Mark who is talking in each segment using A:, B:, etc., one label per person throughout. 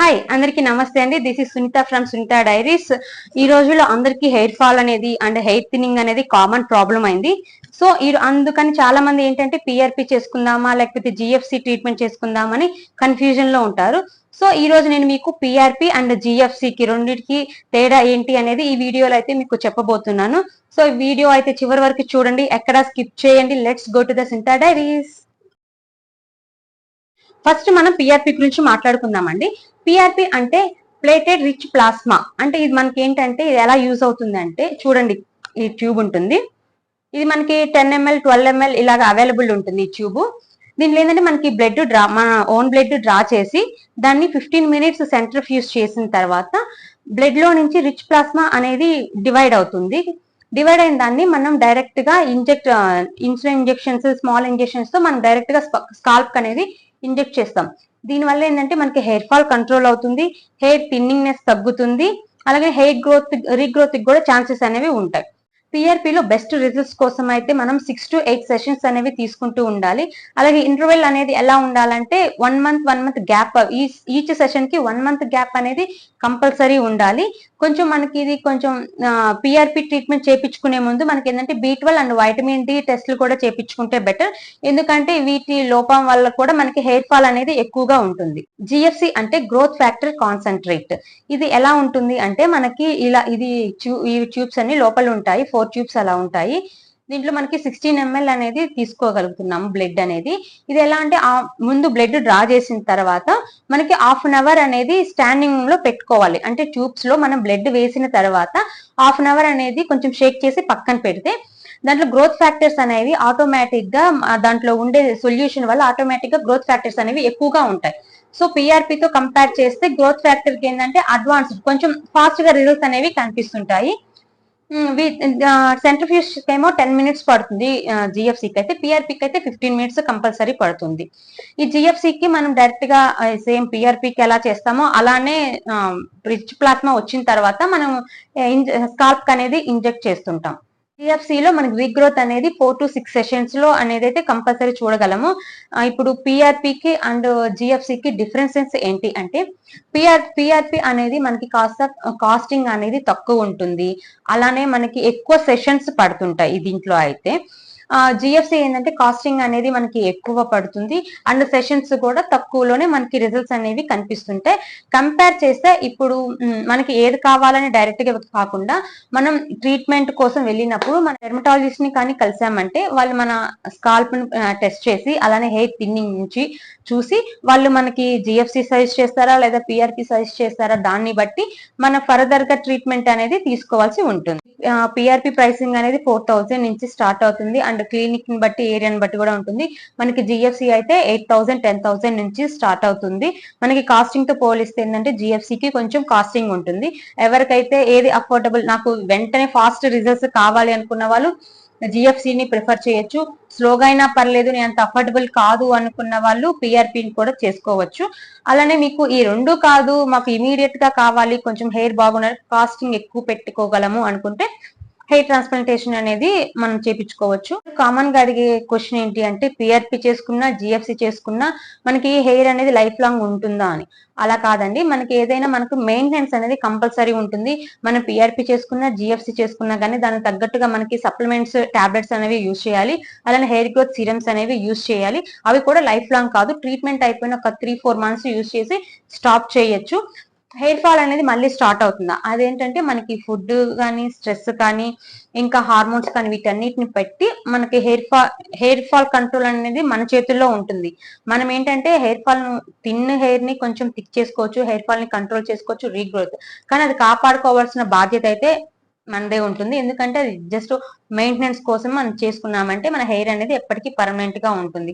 A: Hi అందరికీ నమస్తే అండి. This is Sunitha from Sunitha diaries ఈ రోజుల్లో అందరికీ హెయిర్ ఫాల్ అనేది అండ్ హెయిర్ థిన్నింగ్ అనేది కామన్ ప్రాబ్లం అయింది. సో ఈ అందుకని చాలా మంది ఏంటంటే పిఆర్పి చేసుకుందామా లేకపోతే జిఎఫ్సి ట్రీట్మెంట్ చేసుకుందామని కన్ఫ్యూజన్లో ఉంటారు. సో ఈ రోజు నేను మీకు పిఆర్పి అండ్ జిఎఫ్సికి రెండింటికి తేడా ఏంటి అనేది ఈ వీడియోలో అయితే మీకు చెప్పబోతున్నాను. సో ఈ వీడియో అయితే చివరి వరకు చూడండి. ఎక్కడ స్కిప్ చేయండి. Let's go to the Sunitha diaries first మనం పిఆర్పి గురించి మాట్లాడుకుందామండి. పిఆర్పి అంటే ప్లేటెడ్ రిచ్ ప్లాస్మా అంటే ఇది మనకి ఏంటంటే ఇది ఎలా యూజ్ అవుతుంది అంటే చూడండి ఈ ట్యూబ్ ఉంటుంది. ఇది మనకి టెన్ ఎంఎల్ ట్వెల్వ్ ఎంఎల్ ఇలాగ అవైలబుల్ ఉంటుంది ఈ ట్యూబ్ దీనిలో ఏంటంటే మనకి బ్లడ్ డ్రా మన ఓన్ బ్లడ్ డ్రా చేసి దాన్ని ఫిఫ్టీన్ మినిట్స్ సెంటర్ ఫ్యూజ్ చేసిన తర్వాత బ్లడ్లో నుంచి రిచ్ ప్లాస్మా అనేది డివైడ్ అవుతుంది. డివైడ్ అయిన దాన్ని మనం డైరెక్ట్గా ఇంజెక్ట్ ఇన్సులిన్ ఇంజెక్షన్స్ స్మాల్ ఇంజెక్షన్స్తో మనం డైరెక్ట్గా స్కాల్ప్ అనేది ఇంజెక్ట్ చేస్తాం. దీనివల్ల ఏంటంటే మనకి హెయిర్ ఫాల్ కంట్రోల్ అవుతుంది హెయిర్ థిన్నింగ్నెస్ తగ్గుతుంది అలాగే హెయిర్ గ్రోత్ రీగ్రోత్ కూడా ఛాన్సెస్ అనేవి ఉంటాయి. పిఆర్పి లో బెస్ట్ రిజల్ట్స్ కోసం అయితే మనం సిక్స్ టు ఎయిట్ సెషన్స్ అనేవి తీసుకుంటూ ఉండాలి. అలాగే ఇంటర్వెల్ అనేది ఎలా ఉండాలంటే one month one month gap each సెషన్కి one month gap అనేది కంపల్సరీ ఉండాలి. కొంచెం మనకి ఇది కొంచెం పిఆర్పి ట్రీట్మెంట్ చేపించుకునే ముందు మనకి ఏంటంటే B twelve and vitamin D టెస్ట్లు కూడా చేపించుకుంటే బెటర్ ఎందుకంటే వీటి లోపం వల్ల కూడా మనకి హెయిర్ ఫాల్ అనేది ఎక్కువగా ఉంటుంది. జిఎఫ్సి అంటే గ్రోత్ ఫ్యాక్టర్ కాన్సన్ట్రేట్ ఇది ఎలా ఉంటుంది అంటే మనకి ఇలా ఇది ఈ ట్యూబ్స్ అన్ని లోపల ఉంటాయి. ఫోర్ ట్యూబ్స్ అలా ఉంటాయి. దీంట్లో మనకి సిక్స్టీన్ ఎంఎల్ అనేది తీసుకోగలుగుతున్నాము బ్లడ్ అనేది. ఇది ఎలా అంటే ముందు బ్లడ్ డ్రా చేసిన తర్వాత మనకి హాఫ్ అన్ అవర్ అనేది స్టాండింగ్లో పెట్టుకోవాలి. అంటే ట్యూబ్స్లో మనం బ్లడ్ వేసిన తర్వాత హాఫ్ అన్ అవర్ అనేది కొంచెం షేక్ చేసి పక్కన పెడితే దాంట్లో గ్రోత్ ఫ్యాక్టర్స్ అనేవి ఆటోమేటిక్గా దాంట్లో ఉండే సొల్యూషన్ వల్ల ఆటోమేటిక్గా గ్రోత్ ఫ్యాక్టర్స్ అనేవి ఎక్కువగా ఉంటాయి. సో పిఆర్పితో కంపేర్ చేస్తే గ్రోత్ ఫ్యాక్టర్కి ఏంటంటే అడ్వాన్స్డ్ కొంచెం ఫాస్ట్గా రిజల్ట్స్ అనేవి కనిపిస్తుంటాయి. సెంట్రిఫ్యూజ్ ఏమో టెన్ మినిట్స్ పడుతుంది జిఎఫ్సికి అయితే పిఆర్పికి అయితే ఫిఫ్టీన్ మినిట్స్ కంపల్సరీ పడుతుంది. ఈ జిఎఫ్సికి మనం డైరెక్ట్గా సేమ్ పిఆర్పికి ఎలా చేస్తామో అలానే రిచ్ ప్లాస్మా వచ్చిన తర్వాత మనం స్కాల్ప్ అనేది ఇంజెక్ట్ చేస్తుంటాం. జిఎఫ్సి లో మనకి రీగ్రోత్ అనేది ఫోర్ టు సిక్స్ సెషన్స్లో అనేది అయితే కంపల్సరీ చూడగలము. ఇప్పుడు పిఆర్పికి అండ్ జిఎఫ్సికి డిఫరెన్సెస్ ఏంటి అంటే పిఆర్ పిఆర్పి అనేది మనకి కాస్త కాస్టింగ్ అనేది తక్కువ ఉంటుంది. అలానే మనకి ఎక్కువ సెషన్స్ పడుతుంటాయి దీంట్లో అయితే. జిఎఫ్సి ఏంటంటే కాస్టింగ్ అనేది మనకి ఎక్కువ పడుతుంది. అండ్ సెషన్స్ కూడా తక్కువలోనే మనకి రిజల్ట్స్ అనేవి కనిపిస్తుంటాయి. కంపేర్ చేస్తే ఇప్పుడు మనకి ఏది కావాలని డైరెక్ట్గా కాకుండా మనం ట్రీట్మెంట్ కోసం వెళ్ళినప్పుడు మన డెర్మటాలజిస్ట్ని కానీ కలిసామంటే వాళ్ళు మన స్కాల్ప్ టెస్ట్ చేసి అలానే హెయిర్ థిన్నింగ్ నుంచి చూసి వాళ్ళు మనకి జిఎఫ్సి సజెస్ట్ చేస్తారా లేదా పిఆర్పి సజెస్ట్ చేస్తారా దాన్ని బట్టి మన ఫర్దర్గా ట్రీట్మెంట్ అనేది తీసుకోవాల్సి ఉంటుంది. పిఆర్పి ప్రైసింగ్ అనేది ఫోర్ థౌసండ్ నుంచి స్టార్ట్ అవుతుంది. అండ్ క్లినిక్ని బట్టి ఏరియాని బట్టి కూడా ఉంటుంది. మనకి జిఎఫ్సి అయితే ఎయిట్ థౌసండ్ టెన్ థౌసండ్ నుంచి స్టార్ట్ అవుతుంది. మనకి కాస్టింగ్తో పోలిస్తే ఏంటంటే జిఎఫ్సికి కొంచెం కాస్టింగ్ ఉంటుంది. ఎవరికైతే ఏది అఫోర్డబుల్ నాకు వెంటనే ఫాస్ట్ రిజల్ట్స్ కావాలి అనుకున్న వాళ్ళు జిఎఫ్సిని ప్రిఫర్ చేయొచ్చు. స్లోగా అయినా పర్లేదు నేను అంత అఫోర్డబుల్ కాదు అనుకున్న వాళ్ళు పిఆర్పిని కూడా చేసుకోవచ్చు. అలానే మీకు ఈ రెండు కాదు మాకు ఇమీడియట్గా కావాలి కొంచెం హెయిర్ బాగున్నారు కాస్టింగ్ ఎక్కువ పెట్టుకోగలము అనుకుంటే హెయిర్ ట్రాన్స్ప్లాంటేషన్ అనేది మనం చేపించుకోవచ్చు. కామన్గా అడిగే క్వశ్చన్ ఏంటి అంటే పిఆర్పి చేసుకున్నా జిఎఫ్సి చేసుకున్నా మనకి హెయిర్ అనేది లైఫ్ లాంగ్ ఉంటుందా అని. అలా కాదండి. మనకి ఏదైనా మనకు మెయింటెనెన్స్ అనేది కంపల్సరీ ఉంటుంది. మనం పిఆర్పి చేసుకున్నా జిఎఫ్సి చేసుకున్నా కానీ దానికి తగ్గట్టుగా మనకి సప్లిమెంట్స్ టాబ్లెట్స్ అనేవి యూజ్ చేయాలి. అలానే హెయిర్ గ్రోత్ సిరమ్స్ అనేవి యూజ్ చేయాలి. అవి కూడా లైఫ్ లాంగ్ కాదు. ట్రీట్మెంట్ అయిపోయిన ఒక త్రీ ఫోర్ మంత్స్ యూజ్ చేసి స్టాప్ చేయొచ్చు. హెయిర్ ఫాల్ అనేది మళ్ళీ స్టార్ట్ అవుతుందా? అదేంటంటే మనకి ఫుడ్ కానీ స్ట్రెస్ కానీ ఇంకా హార్మోన్స్ కానీ వీటన్నిటిని పెట్టి మనకి hair fall hair fall control అనేది మన చేతుల్లో ఉంటుంది. మనం ఏంటంటే హెయిర్ ఫాల్ తిన్న హెయిర్ని కొంచెం థిక్ చేసుకోవచ్చు హెయిర్ ఫాల్ని కంట్రోల్ చేసుకోవచ్చు రీగ్రోత్. కానీ అది కాపాడుకోవాల్సిన బాధ్యత అయితే మనదే ఉంటుంది. ఎందుకంటే అది జస్ట్ మెయింటెనెన్స్ కోసం మనం చేసుకున్నామంటే మన హెయిర్ అనేది ఎప్పటికీ పర్మనెంట్గా ఉంటుంది.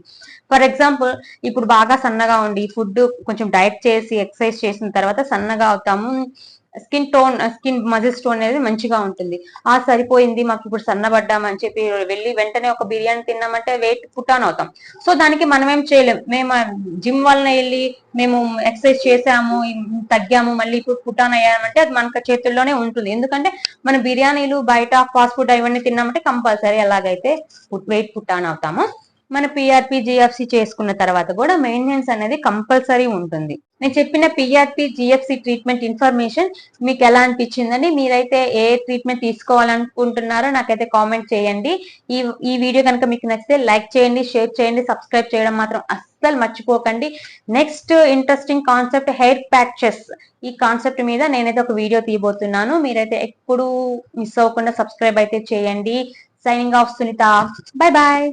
A: ఫర్ ఎగ్జాంపుల్ ఇప్పుడు బాగా సన్నగా ఉండి ఫుడ్ కొంచెం డైట్ చేసి ఎక్సర్సైజ్ చేసిన తర్వాత సన్నగా అవుతాము. Skin tone skin muscle stone అనేది మంచిగా ఉంటుంది. ఆ సరిపోయింది మాకు ఇప్పుడు సన్నబడ్డామని చెప్పి వెళ్ళి వెంటనే ఒక బిర్యానీ తిన్నామంటే వెయిట్ పుట్టాన్ అవుతాం. సో దానికి మనం ఏం చేయలేం. మేము జిమ్ వలన వెళ్ళి మేము ఎక్సర్సైజ్ చేసాము తగ్గాము మళ్ళీ ఇప్పుడు పుట్టాన్ అయ్యామంటే అది మన చేతుల్లోనే ఉంటుంది. ఎందుకంటే మన బిర్యానీలు బయట ఫాస్ట్ ఫుడ్ అవన్నీ తిన్నామంటే కంపల్సరీ ఎలాగైతే వెయిట్ పుట్టాన్ అవుతాము. మన పిఆర్పి జిఎఫ్సి చేసుకున్న తర్వాత కూడా మెయింటెనెన్స్ అనేది కంపల్సరీ ఉంటుంది. నేను చెప్పిన పిఆర్పి జిఎఫ్సి ట్రీట్మెంట్ ఇన్ఫర్మేషన్ మీకు ఎలా అనిపించిందని మీరైతే ఏ ట్రీట్మెంట్ తీసుకోవాలనుకుంటున్నారో నాకైతే కామెంట్ చేయండి. ఈ ఈ వీడియో కనుక మీకు నచ్చితే లైక్ చేయండి షేర్ చేయండి సబ్స్క్రైబ్ చేయడం మాత్రం అస్సలు మర్చిపోకండి. Next interesting concept hair patches ఈ కాన్సెప్ట్ మీద నేనైతే ఒక వీడియో తీయబోతున్నాను. మీరైతే ఎప్పుడు మిస్ అవ్వకుండా సబ్స్క్రైబ్ అయితే చేయండి. Signing off Sunitha bye bye